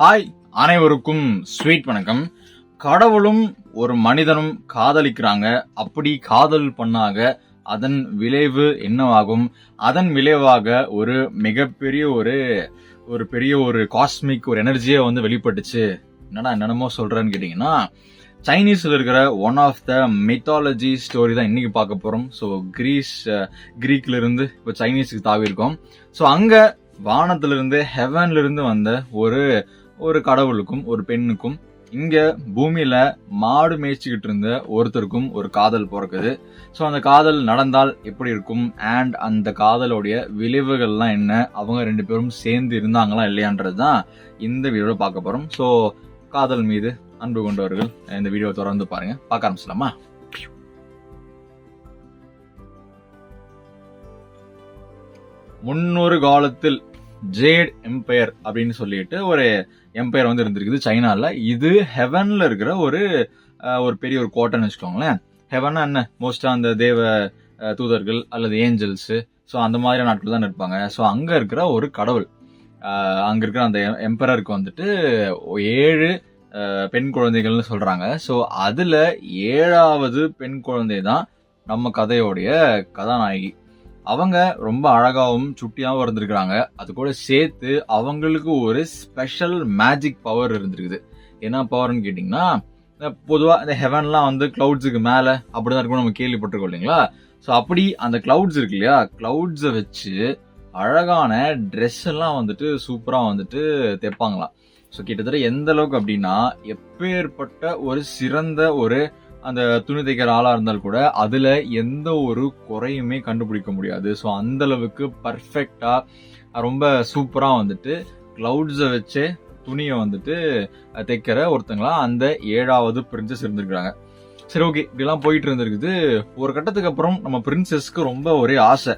Hi அனைவருக்கும் sweet வணக்கம். கடவுளும் ஒரு மனிதனும் காதலிக்கிறாங்க. அப்படி காதல் பண்ணாக அதன் விளைவு என்னவாகும்? அதன் விளைவாக ஒரு மிகப்பெரிய ஒரு ஒரு பெரிய ஒரு காஸ்மிக் ஒரு எனர்ஜியை வந்து வெளிப்பட்டுச்சு. என்னடா என்னென்னமோ சொல்கிறேன்னு கேட்டிங்கன்னா சைனீஸில் இருக்கிற one of the mythology story தான் இன்னைக்கு பார்க்க போகிறோம் ஸோ கிரீஸ் கிரீக்லேருந்து இப்போ சைனீஸுக்கு தாவி இருக்கோம் ஸோ அங்கே வானத்திலிருந்து ஹெவன்லேருந்து வந்த ஒரு ஒரு கடவுளுக்கும் ஒரு பெண்ணுக்கும் இங்க பூமியில மாடு மேய்ச்சிக்கிட்டு இருந்த ஒருத்தருக்கும் ஒரு காதல் பிறக்குது. ஸோ அந்த காதல் நடந்தால் எப்படி இருக்கும்? அண்ட் அந்த காதலோடைய விளைவுகள்லாம் என்ன? அவங்க ரெண்டு பேரும் சேர்ந்து இருந்தாங்களா இல்லையான்றது தான் இந்த வீடியோவில் பார்க்க போறோம். ஸோ காதல் மீது அன்பு கொண்டவர்கள் இந்த வீடியோ தொடர்ந்து பாருங்க. பார்க்க ஆரம்பிச்சலாமா முன்னொரு காலத்தில் ஜேட் எம்பையர் அப்படின்னு சொல்லிட்டு ஒரு எம்பையர் வந்து இருந்திருக்குது சைனாவில் இது ஹெவனில் இருக்கிற ஒரு ஒரு பெரிய ஒரு கோட்டைன்னு வச்சுக்கோங்களேன். ஹெவனா என்ன? மோஸ்ட்டாக அந்த தேவ தூதர்கள் அல்லது ஏஞ்சல்ஸு ஸோ அந்த மாதிரியான நாட்கள் தான் இருப்பாங்க. ஸோ அங்கே இருக்கிற ஒரு கடவுள். அங்கே இருக்கிற அந்த எம்பரருக்கு வந்துட்டு ஏழு பெண் குழந்தைகள்னு சொல்கிறாங்க ஸோ அதில் ஏழாவது பெண் குழந்தை தான் நம்ம கதையோடைய கதாநாயகி. அவங்க ரொம்ப அழகாகவும் சுட்டியாகவும் இருந்திருக்கிறாங்க. அது கூட சேர்த்து அவங்களுக்கு ஒரு ஸ்பெஷல் மேஜிக் பவர் இருந்திருக்குது. என்ன பவர்னு கேட்டிங்கன்னா பொதுவாக இந்த ஹெவன்லாம் வந்து கிளவுட்ஸுக்கு மேலே அப்படி தான் இருக்கும் நம்ம கேள்விப்பட்டிருக்கோம் இல்லைங்களா? ஸோ அப்படி அந்த கிளவுட்ஸ் இருக்கு இல்லையா? கிளவுட்ஸை வச்சு அழகான ட்ரெஸ் எல்லாம் வந்துட்டு சூப்பராக வந்துட்டு தைப்பாங்களாம். ஸோ கிட்டத்தட்ட எந்த அளவுக்கு அப்படின்னா எப்பேற்பட்ட ஒரு சிறந்த ஒரு அந்த துணி தைக்கிற ஆளாக இருந்தால் கூட அதில் எந்த ஒரு குறையுமே கண்டுபிடிக்க முடியாது. ஸோ அந்த அளவுக்கு ரொம்ப சூப்பராக வந்துட்டு க்ளவுட்ஸை வச்சே துணியை வந்துட்டு தைக்கிற ஒருத்தங்களாம் அந்த ஏழாவது பிரின்சஸ் இருந்திருக்கிறாங்க. சரி ஓகே இப்படிலாம் போயிட்டு இருந்திருக்குது. ஒரு கட்டத்துக்கு அப்புறம் நம்ம பிரின்சஸ்க்கு ரொம்ப ஒரே ஆசை.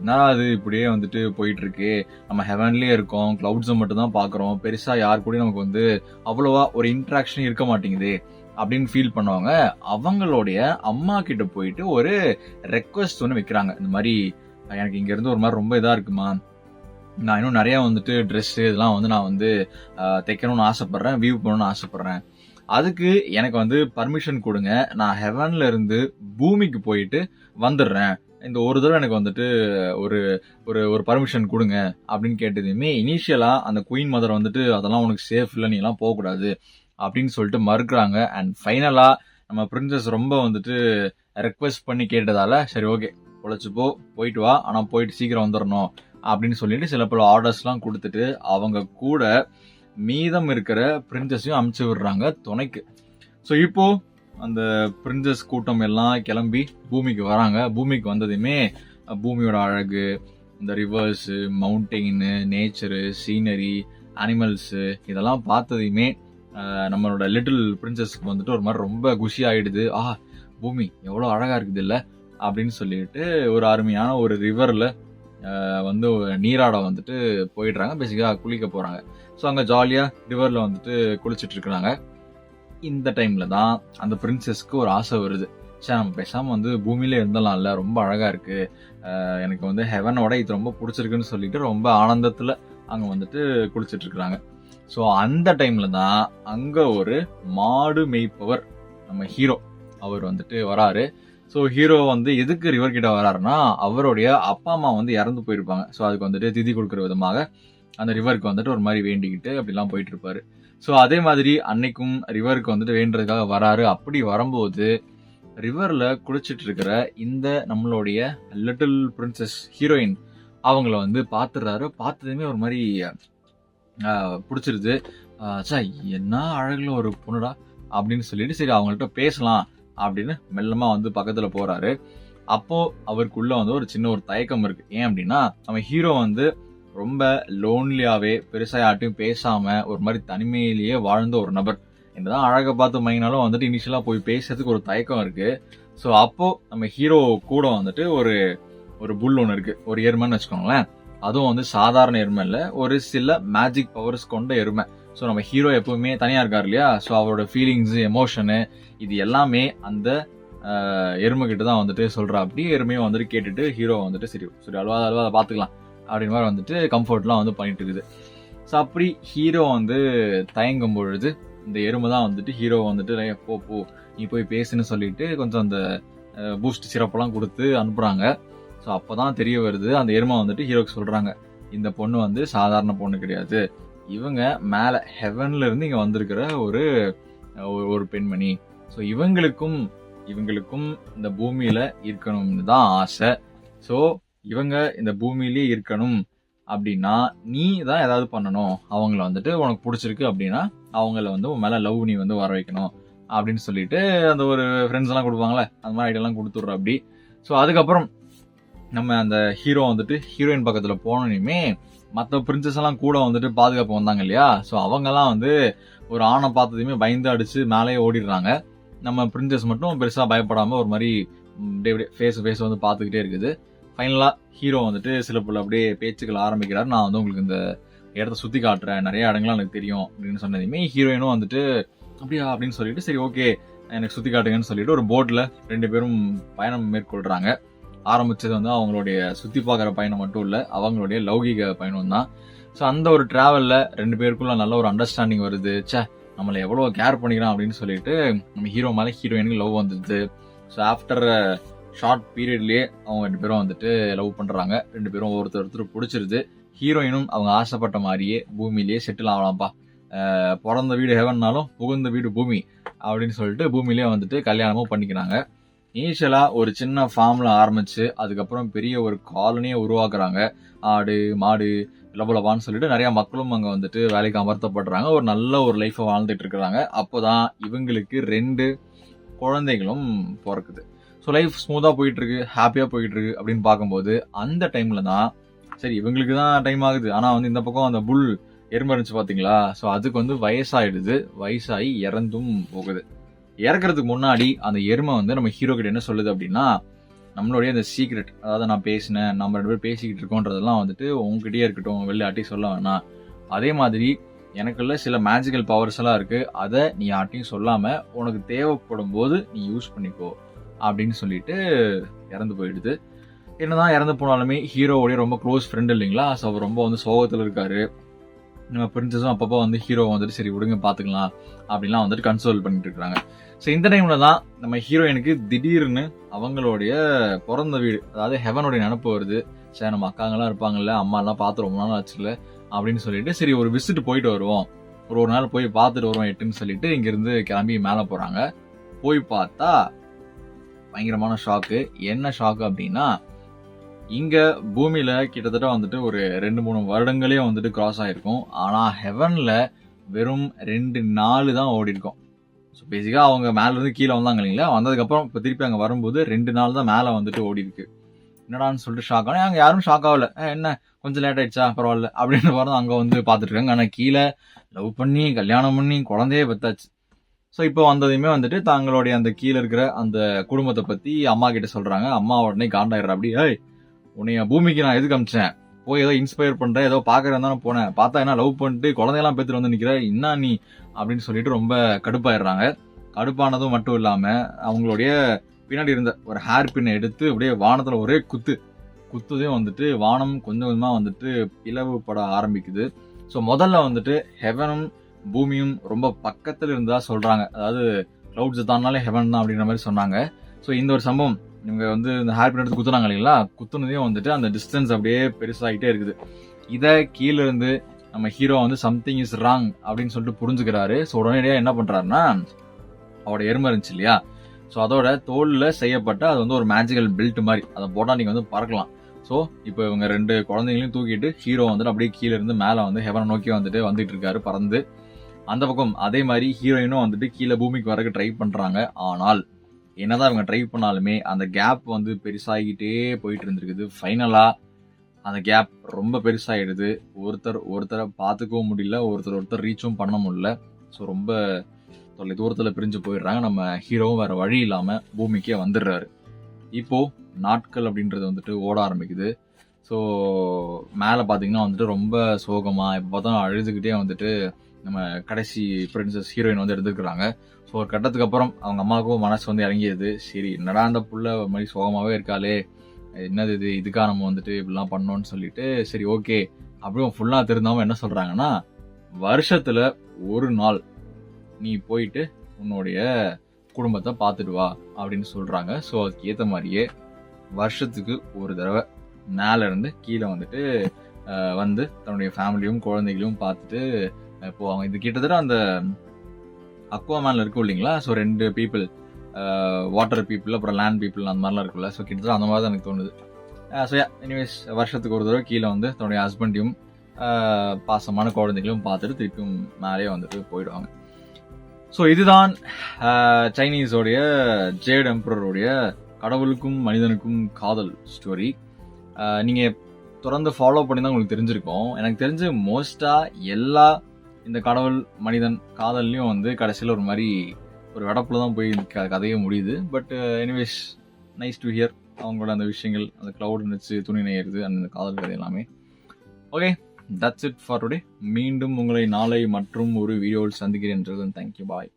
என்னடா அது இப்படியே வந்துட்டு போயிட்டு இருக்கு நம்ம ஹெவன்லேயே இருக்கோம். க்ளவுட்ஸை மட்டும் தான் பார்க்குறோம். பெருசாக யார் கூடயும் நமக்கு வந்து அவ்வளோவா ஒரு இன்ட்ராக்ஷன் இருக்க மாட்டேங்குது. அப்படின்னு ஃபீல் பண்ணுவாங்க. அவங்களுடைய அம்மா கிட்ட போயிட்டு ஒரு ரெக்வஸ்ட் ஒன்று வைக்கிறாங்க. இந்த மாதிரி எனக்கு இங்கேருந்து ஒரு மாதிரி ரொம்ப இதாக இருக்குமா? நான் இன்னும் நிறையா வந்துட்டு ட்ரெஸ்ஸு இதெல்லாம் வந்து நான் வந்து தைக்கணும்னு ஆசைப்பட்றேன் வியூ பண்ணணும்னு ஆசைப்பட்றேன். அதுக்கு எனக்கு வந்து பர்மிஷன் கொடுங்க. நான் ஹெவன்ல இருந்து பூமிக்கு போயிட்டு வந்துடுறேன். இந்த ஒரு தடவை எனக்கு வந்துட்டு ஒரு ஒரு ஒரு பர்மிஷன் கொடுங்க அப்படின்னு கேட்டதுமே இனிஷியலாக அந்த குயின் மதர் வந்துட்டு அதெல்லாம் உனக்கு சேஃப் இல்லை. நீ எல்லாம் போகக்கூடாது. அப்படின்னு சொல்லிட்டு மறுக்கிறாங்க. அண்ட் ஃபைனலாக நம்ம பிரின்சஸ் ரொம்ப வந்துட்டு ரெக்வெஸ்ட் பண்ணி கேட்டதால சரி ஓகே பொழைச்சு போயிட்டு வா ஆனால் போயிட்டு சீக்கிரம் வந்துடணும் அப்படின்னு சொல்லிட்டு சில பல ஆர்டர்ஸ்லாம் கொடுத்துட்டு அவங்க கூட மீதம் இருக்கிற பிரின்சஸையும் அமுச்சு விடுறாங்க துணைக்கு. ஸோ இப்போ அந்த பிரின்சஸ் கூட்டம் எல்லாம் கிளம்பி பூமிக்கு வராங்க. பூமிக்கு வந்ததுமே பூமியோட அழகு இந்த rivers mountain nature scenery animals இதெல்லாம் பார்த்ததையுமே நம்மளோட லிட்டில் பிரின்சஸ்க்கு வந்துட்டு ஒரு மாதிரி ரொம்ப குஷி ஆகிடுது ஆ பூமி எவ்வளோ அழகாக இருக்குது இல்லை? அப்படின்னு சொல்லிட்டு ஒரு அருமையான ஒரு ரிவரில் வந்து நீராட வந்துட்டு போயிடுறாங்க. பேசிக்காக குளிக்க போகிறாங்க ஸோ அங்கே ஜாலியாக ரிவரில் வந்துட்டு குளிச்சுட்ருக்குறாங்க இந்த டைமில் தான் அந்த பிரின்சஸ்க்கு ஒரு ஆசை வருது. சரி நம்ம பேசாமல் வந்து பூமியில இருந்தலாம்ல ரொம்ப அழகாக இருக்குது எனக்கு வந்து ஹெவனோட இது ரொம்ப பிடிச்சிருக்குன்னு சொல்லிட்டு ரொம்ப ஆனந்தத்தில் அங்கே வந்துட்டு குளிச்சிட்டு இருக்கிறாங்க. ஸோ அந்த டைமில் தான் அங்கே ஒரு மாடு மேய்ப்பவர் நம்ம ஹீரோ அவர் வந்துட்டு வராரு. ஸோ ஹீரோ வந்து எதுக்கு ரிவர் கிட்ட வராருன்னா அவருடைய அப்பா அம்மா வந்து இறந்து போயிருப்பாங்க. ஸோ அதுக்கு வந்துட்டு திதி கொடுக்குற விதமாக அந்த ரிவருக்கு வந்துட்டு ஒரு மாதிரி வேண்டிக்கிட்டு அப்படிலாம் போயிட்டு இருப்பாரு ஸோ அதே மாதிரி அன்னைக்கும் ரிவருக்கு வந்துட்டு வேண்டுறதுக்காக வராரு. அப்படி வரும்போது ரிவரில் குளிச்சிட்டு இருக்கிற இந்த நம்மளுடைய லிட்டில் பிரின்சஸ் ஹீரோயின் அவங்கள வந்து பார்த்துடுறாரு. பார்த்ததுமே ஒரு மாதிரி பிடிச்சிருது. சார் என்ன அழகில் ஒரு பொண்ணுடா அப்படின்னு சொல்லிட்டு சரி அவங்கள்ட்ட பேசலாம் அப்படின்னு மெல்லமாக வந்து பக்கத்தில் போகிறாரு அப்போது அவருக்குள்ளே வந்து ஒரு சின்ன ஒரு தயக்கம் இருக்குது ஏன் அப்படின்னா நம்ம ஹீரோ வந்து ரொம்ப லோன்லியாகவே பெருசாக யார்ட்டையும் பேசாமல் ஒரு மாதிரி தனிமையிலேயே வாழ்ந்த ஒரு நபர். என்னதான் அழகை பார்த்து மைனாலும் வந்துட்டு இனிஷியலாக போய் பேசுறதுக்கு ஒரு தயக்கம் இருக்குது ஸோ அப்போது நம்ம ஹீரோ கூட வந்துட்டு ஒரு ஒரு புல் ஒன்று இருக்குது ஒரு எருமைன்னு வச்சுக்கோங்களேன். அதுவும் வந்து சாதாரண எருமை இல்லை. ஒரு சில மேஜிக் பவர்ஸ் கொண்ட எருமை. ஸோ நம்ம ஹீரோ எப்பவுமே தனியாக இருக்கார் இல்லையா? ஸோ அவரோட ஃபீலிங்ஸு எமோஷனு இது எல்லாமே அந்த எருமைக்கிட்ட எருமை தான் வந்துட்டு சொல்கிறா அப்படி எருமையும் வந்துட்டு கேட்டுட்டு ஹீரோ வந்துட்டு சரி சரி அல்வா அல்வா அதை பார்த்துக்கலாம். அப்படின்னு மாதிரி வந்துட்டு கம்ஃபர்ட்லாம் வந்து பண்ணிட்டு இருக்குது. ஸோ அப்படி ஹீரோ வந்து தயங்கும் பொழுது இந்த எருமை தான் வந்துட்டு ஹீரோ வந்துட்டு போ போ நீ போய் பேசுன்னு சொல்லிட்டு கொஞ்சம் அந்த பூஸ்ட் சிறப்பெல்லாம் கொடுத்து அனுப்புகிறாங்க ஸோ அப்போ தான் தெரிய வருது அந்த எருமா வந்துட்டு ஹீரோக்கு சொல்கிறாங்க இந்த பொண்ணு வந்து சாதாரண பொண்ணு கிடையாது. இவங்க மேலே ஹெவன்லேருந்து இங்கே வந்திருக்கிற ஒரு ஒரு- பெண்மணி. ஸோ இவங்களுக்கும் இவங்களுக்கும் இந்த பூமியில் இருக்கணும்னு தான் ஆசை. ஸோ இவங்க இந்த பூமியிலே இருக்கணும் அப்படின்னா நீ தான் ஏதாவது பண்ணணும். அவங்கள வந்துட்டு உனக்கு பிடிச்சிருக்கு அப்படின்னா அவங்கள வந்து உன் மேலே லவ் நீ வந்து வர வைக்கணும். அப்படின்னு சொல்லிட்டு அந்த ஒரு ஃப்ரெண்ட்ஸ் எல்லாம் கொடுப்பாங்களே அந்த மாதிரி ஐடியெல்லாம் கொடுத்துட்ற அப்படி. ஸோ அதுக்கப்புறம் நம்ம அந்த ஹீரோ வந்துட்டு ஹீரோயின் பக்கத்தில் போனோனையுமே மற்ற பிரின்சஸ் எல்லாம் கூட வந்துட்டு பாதுகாப்பு வந்தாங்க இல்லையா? ஸோ அவங்கெல்லாம் வந்து ஒரு ஆணை பார்த்ததுமே பயந்து அடிச்சு மேலேயே ஓடிடுறாங்க. நம்ம பிரின்சஸ் மட்டும் பெருசாக பயப்படாமல் ஒரு மாதிரி ஃபேஸ் ஃபேஸ் வந்து பார்த்துக்கிட்டே இருக்குது. ஃபைனலாக ஹீரோ வந்துட்டு சில பல அப்படியே பேச்சுக்கள் ஆரம்பிக்கிறார். நான் வந்து உங்களுக்கு இந்த இடத்த சுற்றி காட்டுறேன். நிறைய இடங்கள்லாம் எனக்கு தெரியும் அப்படின்னு சொன்னதுமே ஹீரோயினும் வந்துட்டு அப்படியா? அப்படின்னு சொல்லிட்டு சரி ஓகே எனக்கு சுற்றி காட்டுங்கன்னு சொல்லிட்டு ஒரு போட்டில் ரெண்டு பேரும் பயணம் மேற்கொள்கிறாங்க ஆரம்பித்தது வந்து அவங்களுடைய சுற்றி பார்க்குற பயணம் மட்டும் இல்லை அவங்களுடைய லௌகிக பயணம் தான். ஸோ அந்த ஒரு ட்ராவலில் ரெண்டு பேருக்குள்ள நல்ல ஒரு அண்டர்ஸ்டாண்டிங் வருது. ச்சே நம்மளை எவ்வளோ கேர் பண்ணிக்கிறான் அப்படின்னு சொல்லிட்டு நம்ம ஹீரோ மேலே ஹீரோயினுக்கு லவ் வந்துடுது. ஸோ ஆஃப்டர் ஷார்ட் பீரியட்லேயே அவங்க ரெண்டு பேரும் வந்துட்டு லவ் பண்ணுறாங்க ரெண்டு பேரும் ஒருத்தர் ஒருத்தர் பிடிச்சிருது. ஹீரோயினும் அவங்க ஆசைப்பட்ட மாதிரியே பூமியிலேயே செட்டில் ஆகலாம்ப்பா. பிறந்த வீடு ஹெவன்னாலும் புகுந்த வீடு பூமி அப்படின்னு சொல்லிட்டு பூமியிலேயே வந்துட்டு கல்யாணமும் பண்ணிக்கிறாங்க. இனிஷியலாக ஒரு சின்ன ஃபார்மில் ஆரம்பித்து அதுக்கப்புறம் பெரிய ஒரு காலனியை உருவாக்குறாங்க. ஆடு மாடு லபலபான்னு சொல்லிட்டு நிறையா மக்களும் அங்கே வந்துட்டு வேலைக்கு அமர்த்தப்படுறாங்க. ஒரு நல்ல ஒரு லைஃப்பை வாழ்ந்துட்டு இருக்கிறாங்க. அப்போதான் இவங்களுக்கு ரெண்டு குழந்தைகளும் பிறக்குது. ஸோ லைஃப் ஸ்மூத்தாக போயிட்டுருக்கு ஹாப்பியாக போயிட்டுருக்கு அப்படின்னு பார்க்கும்போது அந்த டைமில் தான் சரி இவங்களுக்கு தான் டைம் ஆகுது. ஆனால் வந்து இந்த பக்கம் அந்த புல் எறும்பு இருந்துச்சு பார்த்தீங்களா ஸோ அதுக்கு வந்து வயசாயிடுது. வயசாகி இறந்தும் போகுது. இறக்குறதுக்கு முன்னாடி அந்த எருமை வந்து நம்ம ஹீரோ கிட்ட என்ன சொல்லுது அப்படின்னா நம்மளுடைய அந்த சீக்ரெட் அதாவது நான் பேசினேன் நம்ம ரெண்டு பேரும் பேசிக்கிட்டு இருக்கோன்றதெல்லாம் வந்துட்டு உங்ககிட்டயே இருக்கட்டும் வெளியாட்டி சொல்ல வேணாம். அதே மாதிரி எனக்குள்ள சில மேஜிக்கல் பவர்ஸ் எல்லாம் இருக்கு. அதை நீ யார்ட்டையும் சொல்லாம உனக்கு தேவைப்படும் போது நீ யூஸ் பண்ணிக்கோ அப்படின்னு சொல்லிட்டு இறந்து போயிடுது. என்னதான் இறந்து போனாலுமே ஹீரோவுடைய ரொம்ப க்ளோஸ் ஃப்ரெண்ட் இல்லைங்களா? ஸோ அவர் ரொம்ப வந்து சோகத்தில் இருக்காரு. நம்ம பிரின்சஸும் அப்பப்போ வந்து ஹீரோ வந்துட்டு சரி விடுங்க பார்த்துக்கலாம் அப்படின்லாம் வந்துட்டு கன்சோல் பண்ணிட்டு இருக்காங்க ஸோ இந்த டைமில் தான் நம்ம ஹீரோயினுக்கு திடீர்னு அவங்களுடைய பிறந்த வீடு அதாவது ஹெவனுடைய நினப்பு வருது. சரி நம்ம அக்காங்கெல்லாம் இருப்பாங்கல்ல அம்மா எல்லாம் பார்த்து ரொம்ப நாள் ஆச்சுல அப்படின்னு சொல்லிட்டு சரி ஒரு விசிட் போயிட்டு வருவோம். ஒரு ஒரு நாள் போய் பார்த்துட்டு வருவோம் எட்டுன்னு சொல்லிட்டு இங்கேருந்து கிளம்பி மேலே போகிறாங்க போய் பார்த்தா பயங்கரமான ஷாக்கு என்ன ஷாக்கு அப்படின்னா இங்கே பூமியில் கிட்டத்தட்ட வந்துட்டு ஒரு ரெண்டு மூணு வருடங்களே வந்துட்டு கிராஸ் ஆகிருக்கும் ஆனால் ஹெவனில் வெறும் ரெண்டு நாள் தான் ஓடிருக்கோம். ஸோ பேசிக்காக அவங்க மேலேருந்து கீழே வந்தாங்க இல்லைங்களா? வந்ததுக்கப்புறம் இப்போ திருப்பி அங்கே வரும்போது ரெண்டு நாள் தான் மேலே வந்துட்டு ஓடிருக்கு என்னடான்னு சொல்லிட்டு ஷாக் ஆனால் அங்கே யாரும் ஷாக் ஆகல. என்ன? கொஞ்சம் லேட் ஆயிடுச்சா? பரவாயில்ல. அப்படின்னு பாருங்க அங்கே வந்து பார்த்துட்ருக்காங்க ஆனால் கீழே லவ் பண்ணி கல்யாணம் பண்ணி குழந்தையே பெத்தாச்சு. ஸோ இப்போ வந்ததையுமே வந்துட்டு தங்களுடைய அந்த கீழே இருக்கிற அந்த குடும்பத்தை பற்றி அம்மா கிட்ட சொல்கிறாங்க அம்மா உடனே காண்டாயிடுற அப்படி ஏய் உன்னைய பூமிக்கு நான் எதுக்கு அமிச்சேன்? போய் ஏதோ இன்ஸ்பயர் பண்றேன் ஏதோ பாக்குறேன் தானே போனேன். பார்த்தா என்ன லவ் பண்ணிட்டு குழந்தையெல்லாம் பேத்துட்டு வந்து நிக்கிற என்ன நீ? அப்படின்னு சொல்லிட்டு ரொம்ப கடுப்பாயிடுறாங்க. கடுப்பானதும் மட்டும் இல்லாம அவங்களுடைய பின்னாடி இருந்த ஒரு ஹேர் பின்னை எடுத்து அப்படியே வானத்துல ஒரே குத்து. குத்துதே வந்துட்டு வானம் கொஞ்சம் கொஞ்சமா வந்துட்டு பிளவுபட ஆரம்பிக்குது. ஸோ முதல்ல வந்துட்டு ஹெவனும் பூமியும் ரொம்ப பக்கத்தில் இருந்தா சொல்றாங்க. அதாவது க்ளவுட்ஸ் தானாலே ஹெவன் தான் அப்படின்ற மாதிரி சொன்னாங்க. ஸோ இந்த ஒரு சம்பவம் இவங்க வந்து இந்த ஹேர் பின் எடுத்து குத்துனாங்க இல்லைங்களா? குத்துனதையும் வந்துட்டு அந்த டிஸ்டன்ஸ் அப்படியே பெருசாகிட்டே இருக்குது. இதை கீழே இருந்து நம்ம ஹீரோ வந்து சம்திங் இஸ் ராங் அப்படின்னு சொல்லிட்டு புரிஞ்சுக்கிறாரு. ஸோ உடனடியாக என்ன பண்ணுறாருன்னா அவரோட எருமை இருந்துச்சு இல்லையா? ஸோ அதோட தோலில் செய்யப்பட்ட அது வந்து ஒரு மேஜிக்கல் பெல்ட் மாதிரி. அதை போட்டால் நீங்கள் வந்து பறக்கலாம். ஸோ இப்போ இவங்க ரெண்டு குழந்தைங்களையும் தூக்கிட்டு ஹீரோ வந்துட்டு அப்படியே கீழே இருந்து மேலே வந்து ஹெவனை நோக்கி வந்துட்டு வந்துட்டு இருக்காரு பறந்து. அந்த பக்கம் அதே மாதிரி ஹீரோயினும் வந்துட்டு கீழே பூமிக்கு வரக்கு ட்ரை பண்ணுறாங்க ஆனால் என்னதான் இவங்க ட்ரை பண்ணாலுமே அந்த கேப் வந்து பெருசாகிட்டே போயிட்டு இருந்திருக்குது. ஃபைனலாக அந்த கேப் ரொம்ப பெருசாயிடுது. ஒருத்தர் ஒருத்தரை பார்த்துக்கவும் முடியல. ஒருத்தர் ஒருத்தர் ரீச்சும் பண்ண முடியல. ஸோ ரொம்ப தொலை தூரத்தில் பிரிஞ்சு போயிடுறாங்க. நம்ம ஹீரோவும் வேறு வழி இல்லாமல் பூமிக்கே வந்துடுறாரு. இப்போது நாட்கள் அப்படின்றது வந்துட்டு ஓட ஆரம்பிக்குது. ஸோ மேலே பார்த்தீங்கன்னா வந்துட்டு ரொம்ப சோகமாக இப்போ பார்த்தா அழுதுகிட்டே வந்துட்டு நம்ம கடைசி பிரின்சஸ் ஹீரோயின் வந்து எடுத்துருக்குறாங்க. ஸோ ஒரு கட்டத்துக்கு அப்புறம் அவங்க அம்மாவுக்கும் மனசு வந்து இறங்கியது சரி என்னடா அந்த புள்ள ஒரு மாதிரி சோகமாகவே இருக்காளே? என்னது இது? இதுக்காக நம்ம வந்துட்டு இப்படிலாம் பண்ணோம்னு சொல்லிட்டு சரி ஓகே அப்படியும் ஃபுல்லாக திருந்தாமல் என்ன சொல்கிறாங்கன்னா வருஷத்தில் ஒரு நாள் நீ போயிட்டு உன்னுடைய குடும்பத்தை பார்த்துட்டு வா அப்படின்னு சொல்கிறாங்க ஸோ அதுக்கு ஏற்ற மாதிரியே வருஷத்துக்கு ஒரு தடவை மேலேருந்து கீழே வந்துட்டு வந்து தன்னுடைய ஃபேமிலியும் குழந்தைகளையும் பார்த்துட்டு அஹ், போவாங்க இது கிட்டத்தட்ட அந்த அக்வாமேனில் இருக்கும் இல்லைங்களா? ஸோ ரெண்டு பீப்புள் வாட்டர் பீப்புள் அப்புறம் லேண்ட் பீப்புள் அந்த மாதிரிலாம் இருக்குல்ல ஸோ கிட்டத்தட்ட அந்த மாதிரி தான் எனக்கு தோணுது. ஸோ எனிவேஸ் வருஷத்துக்கு ஒரு தடவை கீழே வந்து தன்னுடைய ஹஸ்பண்டையும் பாசமான குழந்தைகளும் பார்த்துட்டு திருப்பியும் மேலேயே வந்துட்டு போயிடுவாங்க. ஸோ இதுதான் சைனீஸோடைய ஜேட் எம்பரருடைய கடவுளுக்கும் மனிதனுக்கும் காதல் ஸ்டோரி நீங்கள் தொடர்ந்து ஃபாலோ பண்ணி தான் உங்களுக்கு தெரிஞ்சிருக்கோம். எனக்கு தெரிஞ்சு மோஸ்ட்டாக எல்லா இந்த கடவுள் மனிதன் காதல்லையும் வந்து கடைசியில் ஒரு மாதிரி ஒரு வெடப்பில் தான் போய் கதையே முடியுது. But anyways nice to hear அவங்களோட அந்த விஷயங்கள் அந்த க்ளவுட் வச்சு துணி நெய்யறது அந்த காதல் கதை எல்லாமே. Okay that's it for today மீண்டும் உங்களை நாளை மற்றும் ஒரு வீடியோவில் சந்திக்கிறேன். Thank you bye